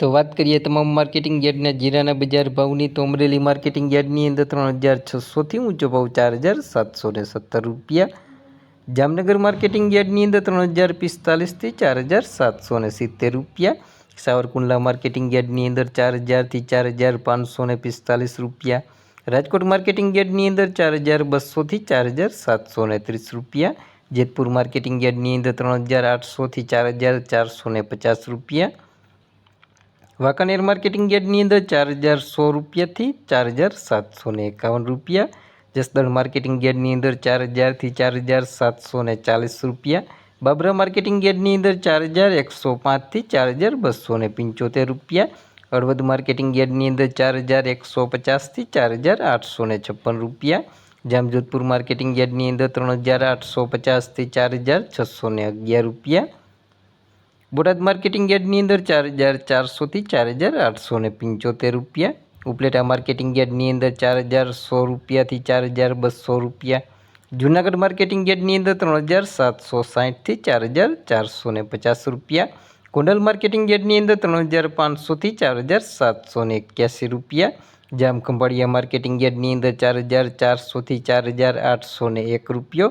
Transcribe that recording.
તો વાત કરીએ તમામ માર્કેટિંગ યાર્ડના જીરાના બજાર ભાવની, તો અમરેલી માર્કેટિંગ યાર્ડની અંદર ત્રણ હજાર છસોથી ઊંચો ભાવ ચાર હજાર સાતસો ને સત્તર રૂપિયા. જામનગર માર્કેટિંગ યાર્ડની અંદર ત્રણ હજાર પિસ્તાલીસથી ચાર હજાર સાતસો ને સિત્તેર રૂપિયા. સાવરકુંડલા માર્કેટિંગ યાર્ડની અંદર ચાર હજારથી ચાર હજાર પાંચસો ને પિસ્તાલીસ રૂપિયા. રાજકોટ માર્કેટિંગ યાર્ડની અંદર ચાર હજાર બસોથી ચાર હજાર સાતસો ને ત્રીસ રૂપિયા. જેતપુર માર્કેટિંગ યાર્ડની અંદર ત્રણ હજાર આઠસોથી ચાર હજાર ચારસો ને પચાસ રૂપિયા. વાંકાનેર માર્કેટિંગ યાર્ડની અંદર ચાર હજાર સો રૂપિયાથી ચાર હજાર સાતસો ને એકાવન રૂપિયા જસદણ માર્કેટિંગ યાર્ડની અંદર ચાર હજારથી ચાર હજાર સાતસો ને ચાલીસ રૂપિયા બાબરા માર્કેટિંગ યાર્ડની અંદર ચાર હજાર એકસો પાંચથી ચાર હજાર બસો ને પંચોતેર રૂપિયા હળવદ માર્કેટિંગ યાર્ડની અંદર ચાર હજાર એકસો પચાસથી ચાર હજાર આઠસો ને છપ્પન રૂપિયા જામજોધપુર માર્કેટિંગ યાર્ડની અંદર ત્રણ હજાર આઠસો પચાસથી ચાર હજાર છસો ને અગિયાર રૂપિયા બોટાદ માર્કેટિંગ યાર્ડની અંદર ચાર હજાર ચારસોથી ચાર હજાર આઠસો ને પંચોતેર રૂપિયા. ઉપલેટા માર્કેટિંગ યાર્ડની અંદર ચાર હજાર સો રૂપિયાથી ચાર હજાર બસો રૂપિયા. જૂનાગઢ માર્કેટિંગ યાર્ડની અંદર ત્રણ હજાર સાતસો સાહીઠથી ચાર હજાર ચારસો ને પચાસ રૂપિયા. કોંડલ માર્કેટિંગ યાર્ડની અંદર ત્રણ હજાર પાંચસોથી ચાર હજાર સાતસો ને એક્યાસી રૂપિયા. જામ ખંભાળિયા માર્કેટિંગ યાર્ડની અંદર ચાર હજાર ચારસોથી ચાર હજાર આઠસો ને એક રૂપિયો.